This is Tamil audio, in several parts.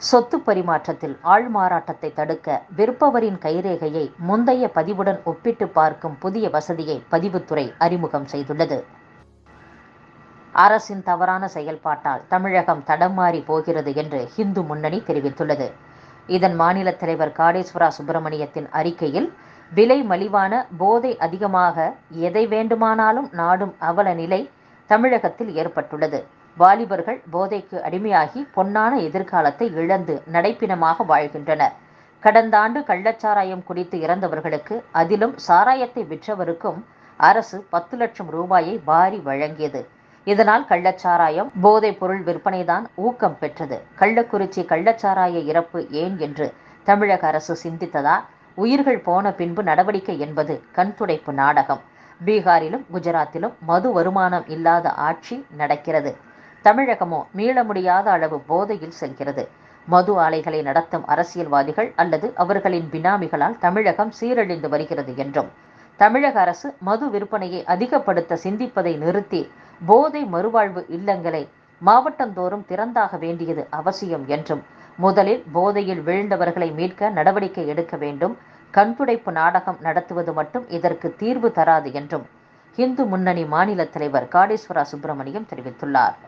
சொத்து பரிமாற்றத்தில் ஆள்மாறாட்டத்தை தடுக்க விற்பவரின் கைரேகையை முந்தைய பதிவுடன் ஒப்பிட்டு பார்க்கும் புதிய வசதியை பதிவுத்துறை அறிமுகம் செய்துள்ளது. அரசின் தவறான செயல்பாட்டால் தமிழகம் தடம் போகிறது என்று ஹிந்து முன்னணி தெரிவித்துள்ளது. இதன் மாநில தலைவர் காடேஸ்வரா சுப்பிரமணியத்தின் அறிக்கையில் விலை மலிவான போதை அதிகமாக எதை வேண்டுமானாலும் நாடும் அவல நிலை தமிழகத்தில் ஏற்பட்டுள்ளது. வாலிபர்கள் போதைக்கு அடிமையாகி பொன்னான எதிர்காலத்தை இழந்து நடைப்பினமாக வாழ்கின்றனர். கடந்த ஆண்டு கள்ளச்சாராயம் குடித்து இறந்தவர்களுக்கு அதிலும் சாராயத்தை விற்றவருக்கும் அரசு பத்து லட்சம் ரூபாயை வாரி வழங்கியது. இதனால் கள்ளச்சாராயம் போதைப் பொருள் விற்பனைதான் ஊக்கம் பெற்றது. கள்ளக்குறிச்சி கள்ளச்சாராய இறப்பு ஏன் என்று தமிழக அரசு சிந்தித்ததா? உயிர்கள் போன பின்பு நடவடிக்கை என்பது கண்துடைப்பு நாடகம். பீகாரிலும் குஜராத்திலும் மது வருமானம் இல்லாத ஆட்சி நடக்கிறது. தமிழகமோ மீள முடியாத அளவு போதையில் செல்கிறது. மது ஆலைகளை நடத்தும் அரசியல்வாதிகள் அல்லது அவர்களின் பினாமிகளால் தமிழகம் சீரழிந்து வருகிறது என்றும் தமிழக அரசு மது விற்பனையை அதிகப்படுத்த சிந்திப்பதை நிறுத்தி போதை மறுவாழ்வு இல்லங்களை மாவட்டந்தோறும் திறந்தாக வேண்டியது அவசியம் என்றும் முதலில் போதையில் விழுந்தவர்களை மீட்க நடவடிக்கை எடுக்க வேண்டும் கண்துடைப்பு நாடகம் நடத்துவது மட்டும் இதற்கு தீர்வு தராது என்றும் இந்து முன்னணி மாநில தலைவர் காடேஸ்வரா சுப்பிரமணியம் தெரிவித்துள்ளார்.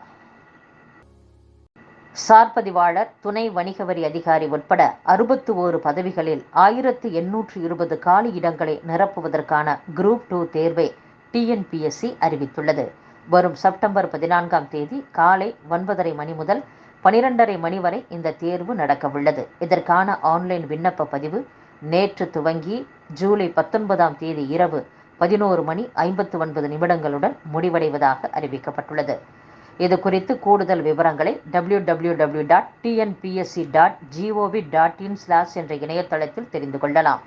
சார்பதிவாளர் துணை வணிக வரி அதிகாரி உட்பட அறுபத்து ஓரு பதவிகளில் ஆயிரத்து எண்ணூற்று இருபது காலி இடங்களை நிரப்புவதற்கான குரூப் டூ தேர்வை டிஎன்பிஎஸ்சி அறிவித்துள்ளது. வரும் செப்டம்பர் பதினான்காம் தேதி காலை ஒன்பதரை மணி முதல் பனிரெண்டரை மணி வரை இந்த தேர்வு நடக்கவுள்ளது. இதற்கான ஆன்லைன் விண்ணப்ப பதிவு நேற்று துவங்கி ஜூலை பத்தொன்பதாம் தேதி இரவு பதினோரு மணி ஐம்பத்து ஒன்பது நிமிடங்களுடன் முடிவடைவதாக அறிவிக்கப்பட்டுள்ளது. இது குறித்து கூடுதல் விவரங்களை W W W dot TNPSC dot gov dot in slash என்ற இணையதளத்தில் தெரிந்து கொள்ளலாம்.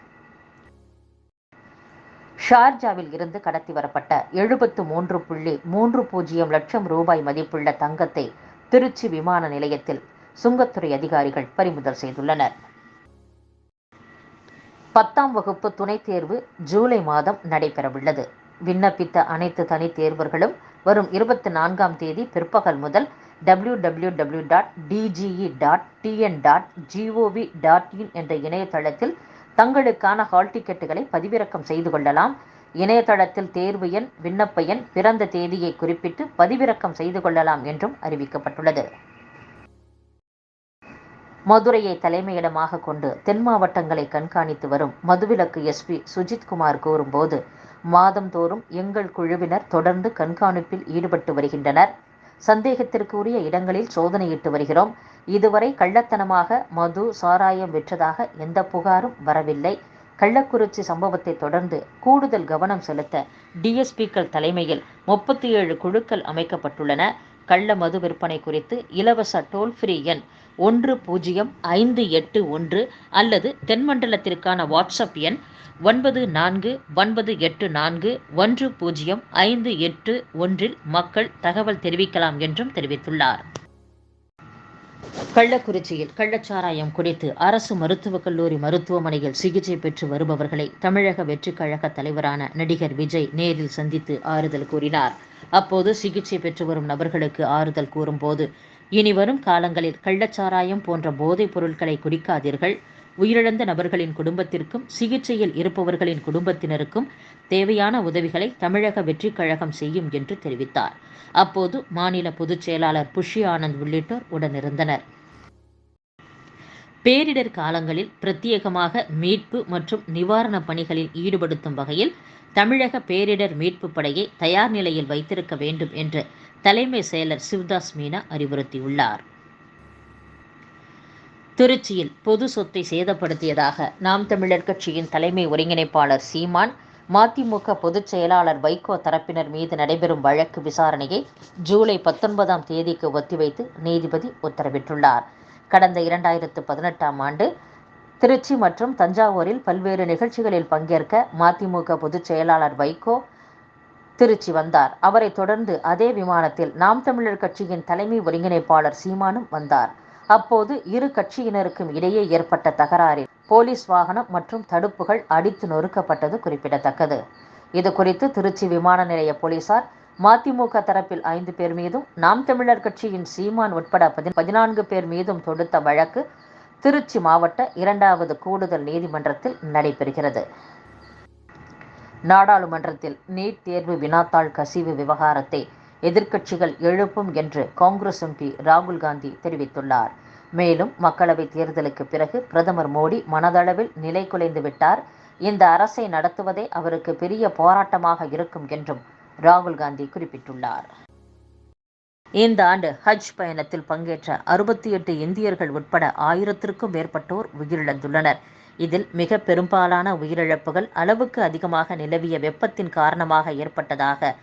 ஷார்ஜாவில் இருந்து கடத்தி வரப்பட்ட எழுபத்து மூன்று புள்ளி மூன்று பூஜ்ஜியம் லட்சம் ரூபாய் மதிப்புள்ள தங்கத்தை திருச்சி விமான நிலையத்தில் சுங்கத்துறை அதிகாரிகள் பறிமுதல் செய்துள்ளனர். பத்தாம் வகுப்பு துணைத் தேர்வு ஜூலை மாதம் நடைபெறவுள்ளது. விண்ணப்பித்த அனைத்து தனித் தேர்வர்களும் வரும் இருபத்தி நான்காம் தேதி பிற்பகல் முதல் W W W dot DGE dot TN dot gov dot in என்ற இணையதளத்தில் தங்களுக்கான ஹால் டிக்கெட்டுகளை பதிவிறக்கம் செய்து கொள்ளலாம். இணையதளத்தில் தேர்வு எண் விண்ணப்ப எண் பிறந்த தேதியை குறிப்பிட்டு பதிவிறக்கம் செய்து கொள்ளலாம் என்றும் அறிவிக்கப்பட்டுள்ளது. மதுரையை தலைமையிடமாக கொண்டு தென் மாவட்டங்களை கண்காணித்து வரும் மதுவிலக்கு எஸ்பி சுஜித்குமார் கூறும்போது மாதந்தோறும் எங்கள் குழுவினர் தொடர்ந்து கண்காணிப்பில் ஈடுபட்டு வருகின்றனர். சந்தேகத்திற்குரிய இடங்களில் சோதனையிட்டு வருகிறோம். இதுவரை கள்ளத்தனமாக மது சாராயம் விற்றதாக எந்த புகாரும் வரவில்லை. கள்ளக்குறிச்சி சம்பவத்தை தொடர்ந்து கூடுதல் கவனம் செலுத்த டிஎஸ்பிக்கள் தலைமையில் முப்பத்தி ஏழு குழுக்கள் அமைக்கப்பட்டுள்ளன. கள்ள மது விற்பனை குறித்து இலவச டோல் ஃப்ரீ எண் ஒன்று பூஜ்ஜியம் ஐந்து எட்டு ஒன்று அல்லது தென்மண்டலத்திற்கான வாட்ஸ்அப் எண் ஒன்பது நான்கு ஒன்பது எட்டு நான்கு ஒன்று பூஜ்ஜியம் ஐந்து எட்டு ஒன்றில் மக்கள் தகவல் தெரிவிக்கலாம் என்றும் தெரிவித்துள்ளார். கள்ளக்குறிச்சியில் கள்ளச்சாராயம் குடித்து அரசு மருத்துவக் கல்லூரி மருத்துவமனையில் சிகிச்சை பெற்று வருபவர்களை தமிழக வெற்றிக் கழக தலைவரான நடிகர் விஜய் நேரில் சந்தித்து ஆறுதல் கூறினார். அப்போது சிகிச்சை பெற்று வரும் நபர்களுக்கு ஆறுதல் கூறும்போது இனி வரும் காலங்களில் கள்ளச்சாராயம் போன்ற போதைப் பொருட்களை குடிக்காதீர்கள். உயிரிழந்த நபர்களின் குடும்பத்திற்கும் சிகிச்சையில் இருப்பவர்களின் குடும்பத்தினருக்கும் தேவையான உதவிகளை தமிழக வெற்றிக் கழகம் செய்யும் என்று தெரிவித்தார். அப்போது மாநில பொதுச் செயலாளர் புஷி ஆனந்த் உள்ளிட்டோர் உடனிருந்தனர். பேரிடர் காலங்களில் பிரத்யேகமாக மீட்பு மற்றும் நிவாரணப் பணிகளில் ஈடுபடுத்தும் வகையில் தமிழக பேரிடர் மீட்பு படையை தயார் நிலையில் வைத்திருக்க வேண்டும் என்று தலைமை செயலர் சிவ்தாஸ் மீனா அறிவுறுத்தியுள்ளார். திருச்சியில் பொது சொத்தை சேதப்படுத்தியதாக நாம் தமிழர் கட்சியின் தலைமை ஒருங்கிணைப்பாளர் சீமான் மதிமுக பொதுச் செயலாளர் வைகோ தரப்பினர் மீது நடைபெறும் வழக்கு விசாரணையை ஜூலை பத்தொன்பதாம் தேதிக்கு ஒத்திவைத்து நீதிபதி உத்தரவிட்டுள்ளார். கடந்த இரண்டாயிரத்து பதினெட்டாம் ஆண்டு திருச்சி மற்றும் தஞ்சாவூரில் பல்வேறு நிகழ்ச்சிகளில் பங்கேற்க மதிமுக பொதுச் செயலாளர் வைகோ திருச்சி வந்தார். அவரை தொடர்ந்து அதே விமானத்தில் நாம் தமிழர் கட்சியின் தலைமை ஒருங்கிணைப்பாளர் சீமானும் வந்தார். அப்போது இரு கட்சியினருக்கும் இடையே ஏற்பட்ட தகராறில் போலீஸ் வாகனம் மற்றும் தடுப்புகள் அடித்து நொறுக்கப்பட்டது குறிப்பிடத்தக்கது. இது குறித்து திருச்சி விமான நிலைய போலீசார் மதிமுக தரப்பில் ஐந்து பேர் மீதும் நாம் தமிழர் கட்சியின் சீமான் உட்பட பதினான்கு பேர் மீதும் தொடுத்த வழக்கு திருச்சி மாவட்ட இரண்டாவது கூடுதல் நீதிமன்றத்தில் நடைபெறுகிறது. நாடாளுமன்றத்தில் நீட் தேர்வு வினாத்தாள் கசிவு விவகாரத்தை எதிர்க்கட்சிகள் எழுப்பும் என்று காங்கிரஸ் எம்பி ராகுல் காந்தி தெரிவித்துள்ளார். மேலும் மக்களவைத் தேர்தலுக்கு பிறகு பிரதமர் மோடி மனதளவில் நிலை குலைந்து விட்டார். இந்த அரசை நடத்துவதே அவருக்கு பெரிய போராட்டமாக இருக்கும் என்றும் ராகுல் காந்தி குறிப்பிட்டுள்ளார். இந்த ஆண்டு ஹஜ் பயணத்தில் பங்கேற்ற அறுபத்தி எட்டு இந்தியர்கள் உட்பட ஆயிரத்திற்கும் மேற்பட்டோர் உயிரிழந்துள்ளனர். இதில் மிக பெரும்பாலான உயிரிழப்புகள் அளவுக்கு அதிகமாக நிலவிய வெப்பத்தின் காரணமாக ஏற்பட்டதாக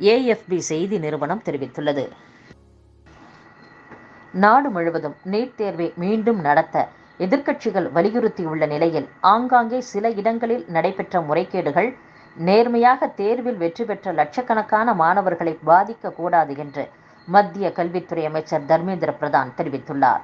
ஏஎஃப்பி செய்தி நிறுவனம் தெரிவித்துள்ளது. நாடு முழுவதும் நீட் தேர்வை மீண்டும் நடத்த எதிர்க்கட்சிகள் வலியுறுத்தியுள்ள நிலையில் ஆங்காங்கே சில இடங்களில் நடைபெற்ற முறைகேடுகள் நேர்மையாக தேர்வில் வெற்றி பெற்ற லட்சக்கணக்கான மாணவர்களை பாதிக்க கூடாது என்று மத்திய கல்வித்துறை அமைச்சர் தர்மேந்திர பிரதான் தெரிவித்துள்ளார்.